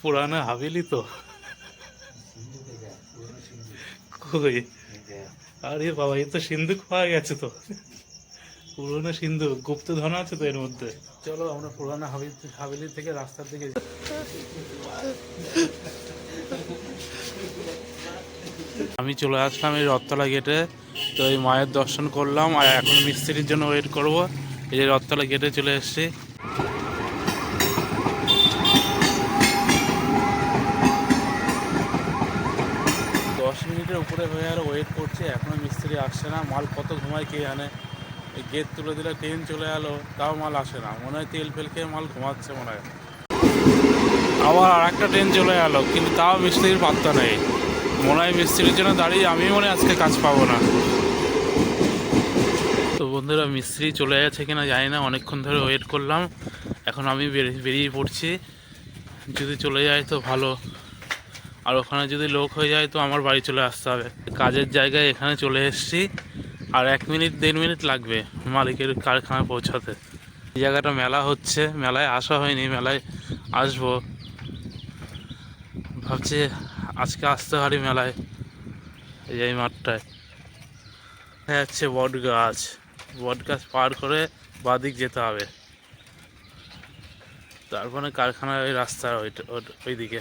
পুরানা হাভেলি তো। কই? আরে বাবা এ তো সিন্ধুক পাওয়া গেছে তো। পুরোনো সিন্ধুক গুপ্তধন আছে তো এর মধ্যে। চলো আমরা পুরানো হাভেলি হাভেলি থেকে রাস্তার দিকে। আমি চলে আসলাম এই রথতলা গেটে। তো এই মায়ের দর্শন করলাম আর এখন মিস্ত্রির জন্য ওয়েট করব। এই যে রথতলা গেটে চলে এসেছি। উপরে হয়ে আর ওয়েট করছে, এখনও মিস্ত্রি আসছে না, মাল কত ঘুমায় কে জানে। এই গেট তুলে দিলে ট্রেন চলে এলো, তাও মাল আসে না, মনে হয় তেল ফেল খেয়ে মাল ঘুমাচ্ছে মনে হয়। আবার আর একটা ট্রেন চলে এলো, কিন্তু তাও মিস্ত্রির পাত্তা নেই। মনে হয় মিস্ত্রির জন্য দাঁড়িয়ে আমি মনে আজকে কাজ পাবো না। তো বন্ধুরা, মিস্ত্রি চলে গেছে কিনা জানি না, অনেকক্ষণ ধরে ওয়েট করলাম। এখন আমি বেরিয়ে পড়ছি। যদি চলে যায় তো ভালো। আর ওখানে যদি লোক হয়ে যায় তো আমার বাড়ি চলে আসতে হবে। কাজের জায়গায় এখানে চলে এসেছি আর এক মিনিট, দেড় মিনিট লাগবে মালিকের কারখানায় পৌঁছাতে। এই জায়গাটা মেলা হচ্ছে, মেলায় আসা হয়নি, মেলায় আসব। ভাবছি আজকে আসতে পারি মেলায়, এই মাঠটায়। দেখা যাচ্ছে বট গাছ বট গাছ পার করে বাদিক যেতে হবে। তারপরে কারখানার ওই রাস্তা ওইটা, ওইদিকে।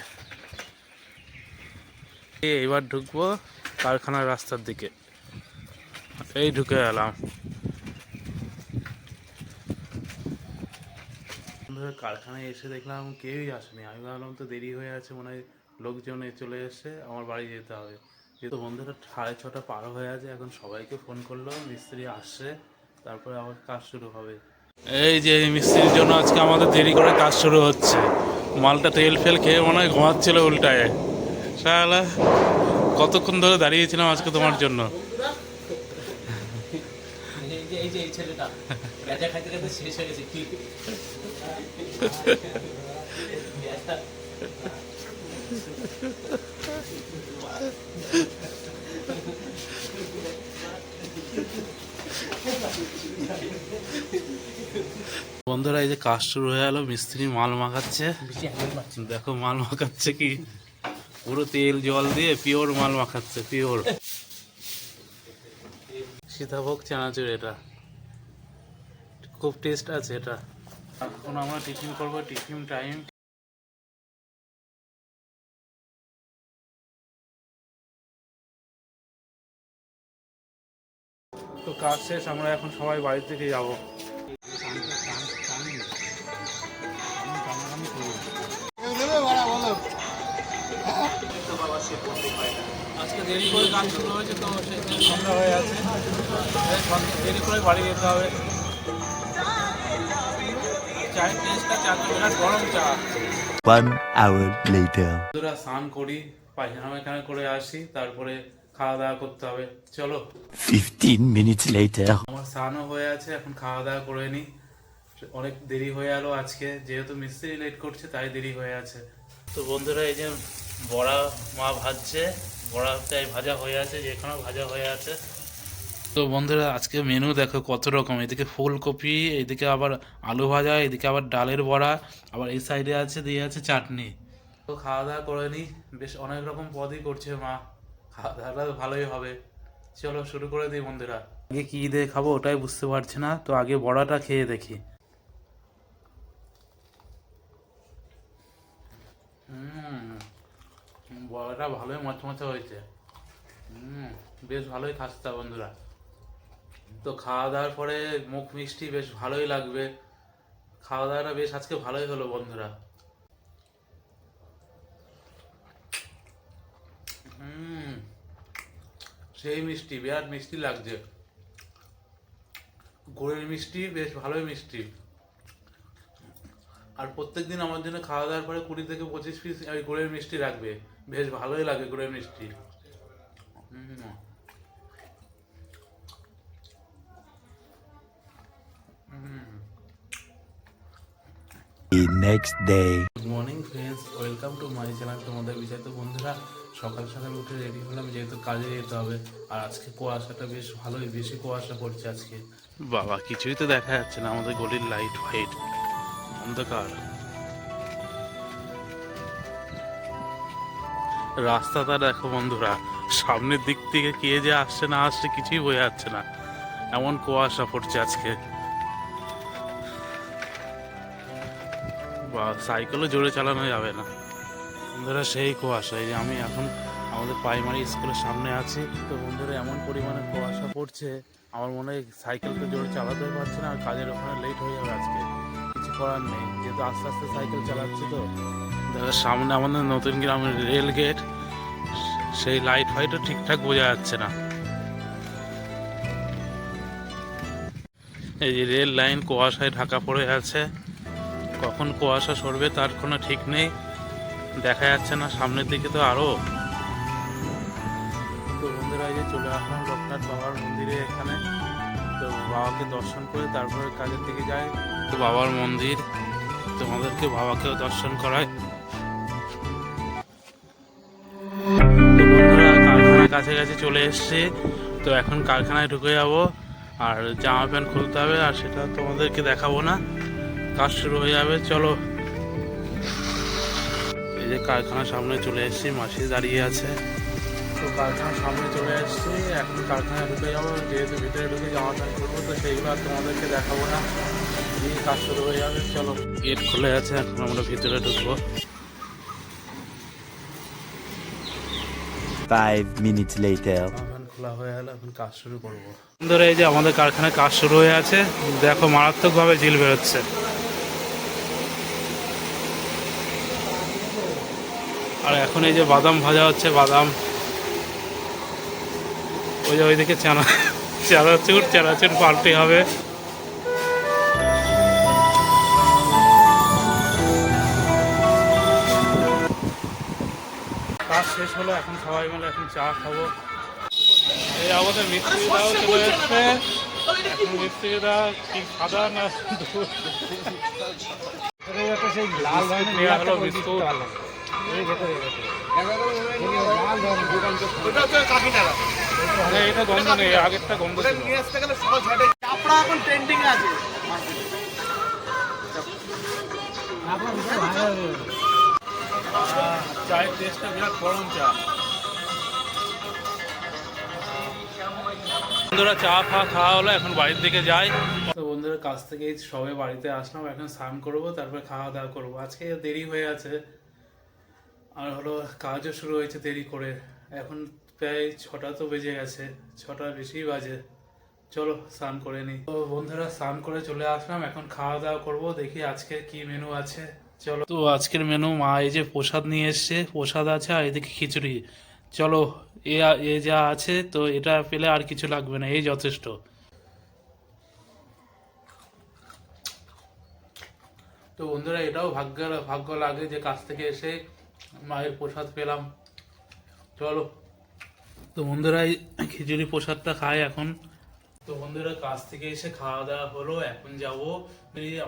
এবার ঢুকবো কারখানার রাস্তার দিকে। এই ঢুকে গেলাম। কারখানায় এসে দেখলাম কেউই আসেনি। আমি ভাবলাম তো দেরি হয়ে আছে মনে হয় লোকজন চলে এসে আমার বাড়ি যেতে হবে। যেহেতু বন্ধুরা সাড়ে ছটা পার হয়ে আছে এখন সবাইকে ফোন করল মিস্ত্রি আসছে তারপরে আবার কাজ শুরু হবে। এই যে মিস্ত্রির জন্য আজকে আমাদের দেরি করে কাজ শুরু হচ্ছে। মালটা তেল ফেল খেয়ে মনে হয় ঘুমাচ্ছিল উল্টায়। শালা কতক্ষণ ধরে দাঁড়িয়েছিলাম আজকে তোমার জন্য? বন্ধুরা এই যে কাজ শুরু হয়ে গেল মিস্ত্রি মাল মাখাচ্ছে। দেখো মাল মাখাচ্ছে কি? পুরো তেল, জল দিয়ে পিওর মাল মাখাচ্ছে পিওর সীতাভোগ চানাচুর এটা। খুব টেস্ট আছে এটা। এখন আমরা টিফিন করব টিফিন টাইম তো কাজ শেষ, আমরা এখন সবাই বাড়ি থেকে যাব। আজকে দেরি করে কাজ শুরু হয়েছে তো সেই সন্ধ্যা হয়ে আছে। দেরি করে বাড়ি যেতে হবে। চায়ের টেস্টটা চা বিরাট গরম চা। One hour later. বন্ধুরা স্নান করি পায়খানা পায়খানা করে আসি তারপরে খাওয়া দাওয়া করতে হবে। চলো। 15 minutes later. আমার স্নানও হয়ে আছে এখন খাওয়া দাওয়া করে নিই। অনেক দেরি হয়ে গেল আজকে যেহেতু মিস্ত্রি লেট করছে তাই দেরি হয়ে আছে। তো বন্ধুরা এই যে বড়া মা ভাজছে, বড়াটাই ভাজা হয়ে আছে যেখানেও ভাজা হয়ে আছে। তো বন্ধুরা, আজকে মেনু দেখো কত রকম। এদিকে ফুলকপি, এদিকে আবার আলু ভাজা, এদিকে আবার ডালের বড়া, আবার এই সাইডে আছে, দিয়ে আছে চাটনি। তো খাওয়া দাওয়া করে নিই বেশ অনেক রকম পদই করছে মা। খাওয়া দাওয়াটা ভালোই হবে। চলো শুরু করে দিই বন্ধুরা। আগে কী দিয়ে খাব ওটাই বুঝতে পারছি না। তো আগে বড়াটা খেয়ে দেখি। হুম বড়াটা ভালোই মচমচে হয়েছে। হুম, বেশ ভালোই খাস্তা বন্ধুরা। তো খাওয়া দাওয়ার পরে মুখ মিষ্টি বেশ ভালোই লাগবে। খাওয়া দাওয়াটা বেশ আজকে ভালোই হলো বন্ধুরা। হুম, সেই মিষ্টি, বিরাট মিষ্টি লাগছে। গুড়ের মিষ্টি, বেশ ভালোই মিষ্টি। আর প্রত্যেক দিন আমার জন্য খাওয়া দাওয়ার পরে কুড়ি থেকে পঁচিশ পিস ওই গুড়ের মিষ্টি রাখবে বেশ ভালোই লাগে গুড়ের মিষ্টি। হুম। হুম। The next day. Good morning friends welcome to my channel তোমাদের বিষয় তো বন্ধুরা সকাল সকাল উঠে রেডি হলাম যেহেতু কাজে যেতে হবে। আর আজকে কুয়াশাটা বেশ ভালোই বেশি কুয়াশা পড়ছে আজকে। বাবা কিছুই তো দেখা যাচ্ছে না। আমাদের গলির লাইট ফাইট অন্ধকার। রাস্তাটা দেখো বন্ধুরা, সামনের দিক থেকে কে যে আসছে না আসছে কিছুই বোঝা যাচ্ছে না। এমন কুয়াশা পড়ছে আজকে। বা, সাইকেলও জোরে চালানো যাবে না। বন্ধুরা, সেই কুয়াশা, এই যে আমি এখন আমাদের প্রাইমারি স্কুলের সামনে আছি। তো বন্ধুরা, এমন পরিমাণে কুয়াশা পড়ছে, আমার মনে হয় সাইকেল তো জোরে চালাতে পারছে না, আর কাজের ওখানে লেট হয়ে যাবে আজকে। করার নেই যেহেতু আস্তে আস্তে সাইকেল চালাচ্ছি তো। দেখো সামনে আমাদের নতুন গ্রামের রেল গেট সেই লাইট ফাইটও ঠিকঠাক বোঝা যাচ্ছে না। এই যে রেল লাইন কুয়াশায় ঢাকা পড়ে আছে কখন কুয়াশা সরবে তার কোনো ঠিক নেই। দেখা যাচ্ছে না সামনের দিকে তো আরও। তো বন্ধুরা এই যে চলে আসলাম লোকনাথ বাবার মন্দিরে এখানে। তো বাবাকে দর্শন করে তারপরে কাজের দিকে তো বাবার মন্দির, তোমাদেরকে বাবাকেও দর্শন করায়। তো কারখানার কাছাকাছি চলে এসেছি। তো এখন কারখানায় ঢুকে যাব, আর জামা প্যান্ট খুলতে হবে, আর সেটা তোমাদেরকে দেখাবো না। কাজ শুরু হয়ে যাবে, চলো। এই যে কারখানার সামনে চলে এসেছি, মাসি দাঁড়িয়ে আছে। তো কারখানার সামনে চলে এসেছি, এখন কারখানায় ঢুকে যাব, যেহেতু ভিতরে ঢুকে জামা প্যান্ট খুলবো, তো সেইগুলো আর তোমাদেরকে দেখাবো না। দিয়ে কাজ শুরু হয়ে যাবে চলো। গেট খুলে আছে এখন আমরা ভিতরে ঢুকবো। Five minutes later. বাগান খোলা হয়ে গেল এখন কাজ শুরু করব। ধরে এই যে আমাদের কারখানায় কাজ শুরু হয়ে আছে। দেখো মারাত্মকভাবে জিল বেরোচ্ছে। আর এখন এই যে বাদাম ভাজা হচ্ছে বাদাম। ওই যে ওইদিকে চানা চানাচুর চানাচুর পাল্টে হবে। এখন সবাই মিলে এখন চা খাব। এই আমাদের মিস্ত্রিরাও চলে এসছে। এখন মিস্ত্রিরা কি সাদা না? সেই লাল হলো বিস্কুট এটা গন্ধ নেই আগেরটা গন্ধ ছিল। চায়ের টেস্টটা বিরাট গরম চা বন্ধুরা চা ফা খাওয়া হলো, এখন বাড়ির দিকে যাই। বন্ধুরা কাছ থেকে সবে বাড়িতে আসলাম, এখন স্নান করব, তারপরে খাওয়া দাওয়া করব। আজকে দেরি হয়ে আছে, আর হলো কাজও শুরু হয়েছে দেরি করে। এখন প্রায় ছটা তো বেজে গেছে, ছটা বেশি বাজে। চলো, স্নান করে নিই। তো বন্ধুরা, স্নান করে চলে আসলাম, এখন খাওয়া দাওয়া করব, দেখি আজকে কি মেনু আছে। চলো। তো আজকের মেনু মা, এই যে প্রসাদ নিয়ে এসছে, প্রসাদ আছে আর এদিকে খিচুড়ি। চলো, এ এ যা আছে, তো এটা পেলে আর কিছু লাগবে না, এই যথেষ্ট। তো বন্ধুরা, এটাও ভাগ্য ভাগ্য লাগে যে কাছ থেকে এসে মায়ের প্রসাদ পেলাম। চলো। তো বন্ধুরা খিচুড়ি প্রসাদটা খায় এখন। তো বন্ধুরা কাছ থেকে এসে খাওয়া দাওয়া হলো, এখন যাব।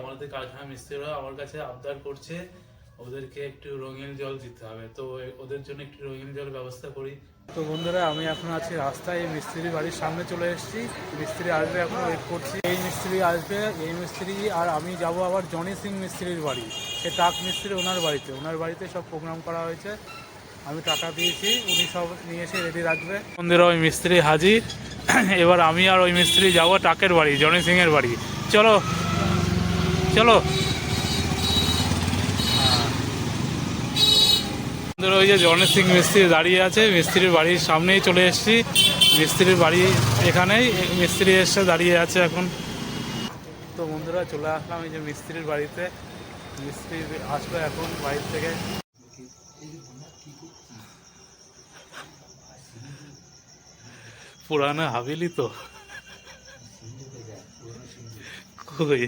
আমাদের কারখানা মিস্ত্রিরা আমার কাছে আবদার করছে, ওদেরকে একটু রঙিন জল দিতে হবে। তো ওদের জন্য একটু রঙিন জল ব্যবস্থা করি। তো বন্ধুরা, আমি এখন আছি রাস্তায় মিস্ত্রি বাড়ির সামনে চলে এসেছি। মিস্ত্রি আসবে, এখন ওয়েট করছি। এই মিস্ত্রি আসবে, এই মিস্ত্রি, আর আমি যাব আবার জনি সিং মিস্ত্রির বাড়ি। সে টাক মিস্ত্রি ওনার বাড়িতে। ওনার বাড়িতে সব প্রোগ্রাম করা হয়েছে। আমি টাকা দিয়েছি, উনি সব নিয়ে এসে রেডি রাখবে। বন্ধুরা ওই মিস্ত্রি হাজির। এবার আমি আর ওই মিস্ত্রি যাব টাকের বাড়ি, জনি সিং এর বাড়ি। চলো চলো। ওই যে জনি সিং মিস্ত্রি দাঁড়িয়ে আছে, মিস্ত্রির বাড়ির সামনেই চলে এসেছি। মিস্ত্রির বাড়ি এখানেই, মিস্ত্রি এসে দাঁড়িয়ে আছে এখন। তো বন্ধুরা, চলে আসলাম এই যে মিস্ত্রির বাড়িতে। মিস্ত্রি আসলো এখন বাড়ির থেকে। পুরানো হাভেলি তো। কই?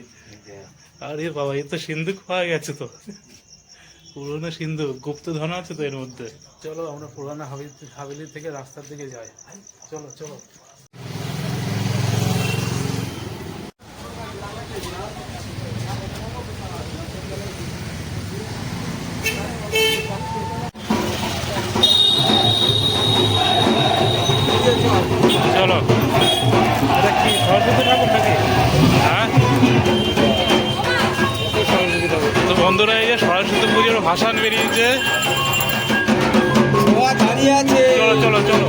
আরে বাবা, এ তো সিন্ধুক পাওয়া গেছে তো। পুরোনো সিন্ধু গুপ্ত ধন আছে তো এর মধ্যে। চলো আমরা পুরানো হাভেলি থেকে রাস্তার দিকে যাই। চলো চলো। ভাসান বেরিয়েছে। দাঁড়িয়ে আছে। চলো চলো চলো।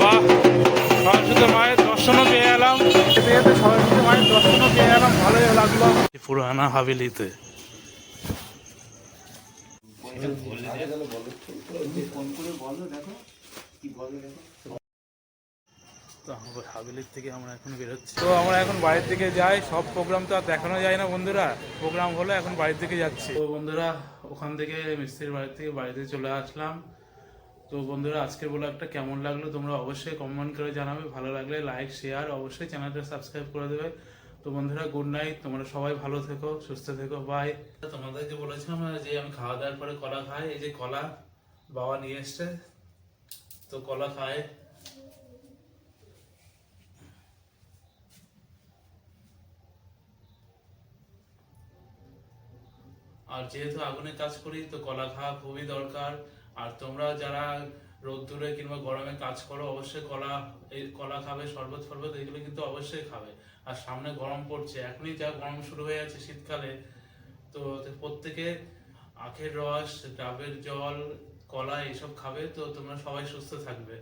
বাহ সরস্বতী তো আমাদের হাভেলির থেকে আমরা এখন বেরোচ্ছি। তো আমরা এখন বাড়ির দিকে যাই, সব প্রোগ্রাম তো আর দেখানো যায় না বন্ধুরা। প্রোগ্রাম হলো এখন বাড়ির দিকে যাচ্ছি। তো বন্ধুরা, ওখান থেকে মিস্ত্রির বাড়ি থেকে বাড়িতে চলে আসলাম। তো বন্ধুরা, আজকের ব্লগটা কেমন লাগল তোমরা অবশ্যই কমেন্ট করে জানাবে। ভালো লাগলে লাইক শেয়ার অবশ্যই চ্যানেলটা সাবস্ক্রাইব করে দেবে। তো বন্ধুরা গুড নাইট তোমরা সবাই ভালো থেকো, সুস্থ থেকো বাই তোমাদেরকে বলেছিলাম যে আমি খাওয়া দাওয়ার পরে কলা খাই? এই যে কলা বাবা নিয়ে এসছে, তো কলা খায়। আর যেহেতু আগুনে কাজ করি, তো কলা খাওয়া খুবই দরকার। আর তোমরা যারা রোদ্দুরে কিংবা গরমে কাজ করো, অবশ্যই কলা, এই কলা খাবে, শরবত ফরবত, এগুলো কিন্তু অবশ্যই খাবে। আর সামনে গরম পড়ছে, এখনই যা গরম শুরু হয়ে আছে শীতকালে, তো প্রত্যেকে আখের রস, ডাবের জল কলা এইসব খাবে তো তোমরা সবাই সুস্থ থাকবে।